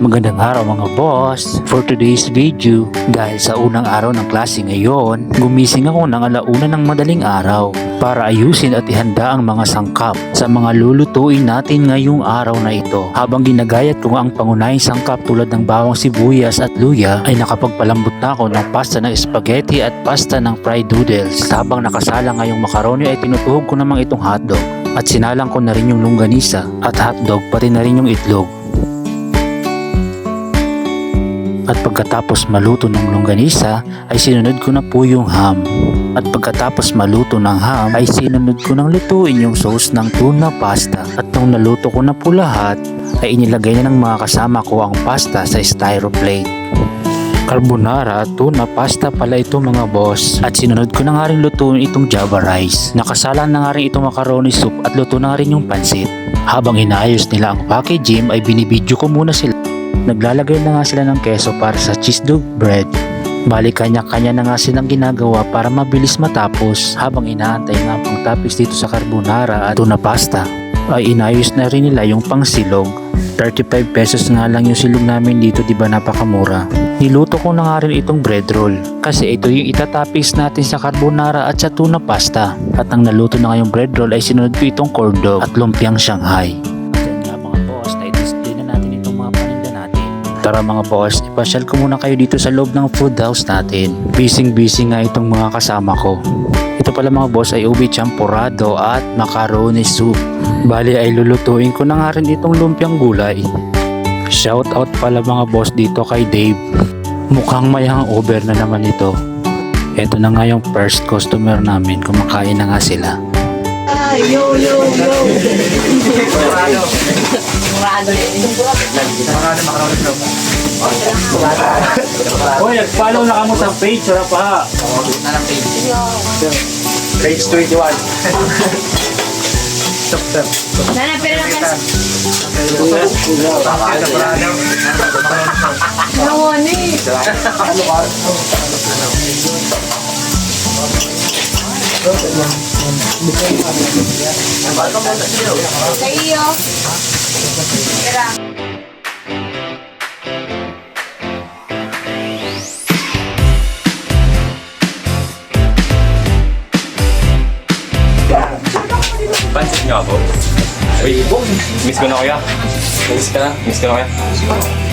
Magandang araw mga boss! For today's video, dahil sa unang araw ng klase ngayon, gumising ako ng alauna ng madaling araw para ayusin at ihanda ang mga sangkap sa mga lulutuin natin ngayong araw na ito. Habang ginagayat ko ang pangunahing sangkap tulad ng bawang sibuyas at luya, ay nakapagpalambot na ako ng pasta ng spaghetti at pasta ng fried noodles. At habang nakasala ngayong macaroni ay tinutuhog ko namang itong hotdog. At sinalang ko na rin yung longganisa at hotdog pati na rin yung itlog. At pagkatapos maluto ng longganisa ay sinunod ko na po yung ham. At pagkatapos maluto ng ham ay sinunod ko ng lutuin yung sauce ng tuna pasta. At nung naluto ko na po lahat ay inilagay na ng mga kasama ko ang pasta sa styro plate. Carbonara at tuna pasta pala ito mga boss. At sinunod ko na nga rin lutuin itong java rice. Nakasala na nga rin itong macaroni soup at luto na rin yung pansit. Habang inaayos nila ang packaging ay binibidyo ko muna sila. Naglalagay na nga sila ng keso para sa cheese dog bread. Bali kanya-kanya na nga silang ginagawa para mabilis matapos habang inaantay nga ang pang toppings dito sa carbonara at tuna pasta ay inayos na rin nila yung pangsilog. 35 pesos nga lang yung silog namin dito di ba napakamura. Niluto ko na nga rin itong bread roll kasi ito yung itatoppings natin sa carbonara at sa tuna pasta. At ang naluto na nga yung bread roll ay sinunod ko itong corn dog at lumpiang Shanghai. Tara mga boss, ipasyal ko muna kayo dito sa loob ng food house natin. Busy-busy nga itong mga kasama ko. Ito pala mga boss ay ubi champurado at macaroni soup. Bali ay lulutuin ko na nga rin itong lumpiang gulay. Shout out pala mga boss dito kay Dave. Mukhang may hangover na naman ito. Ito na nga yung first customer namin, kumakain na nga sila. Yo, yo, yo. Murado yun. Hoy, nag-follow na kamo sa page, wala pa. Page 21. Stop, stop. Nana, pero naman. Nawan eh. Sa iyo. Tira. Pansit niyo ako. Uy, miss ko na kuya. Miss ka na? Miss ka na kuya?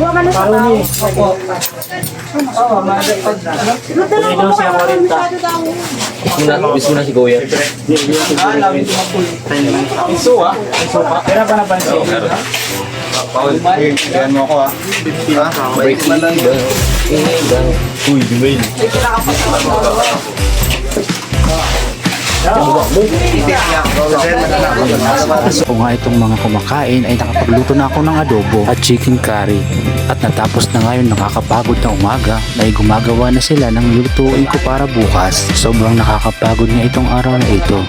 lang po? Macaroni dyan tabi, ano? Macaroni. Ito siya 40. Muna, miss mo na si Kuya. Iso ah. Pera pa na pansin. Paul. Yan mo ako ah. Break na lang. Uy, Dumail. So nga itong mga kumakain ay nakapagluto na ako ng adobo at chicken curry. At natapos na ngayon nakakapagod na umaga na ay gumagawa na sila ng lutuin ko para bukas. Sobrang nakakapagod nga itong araw na ito.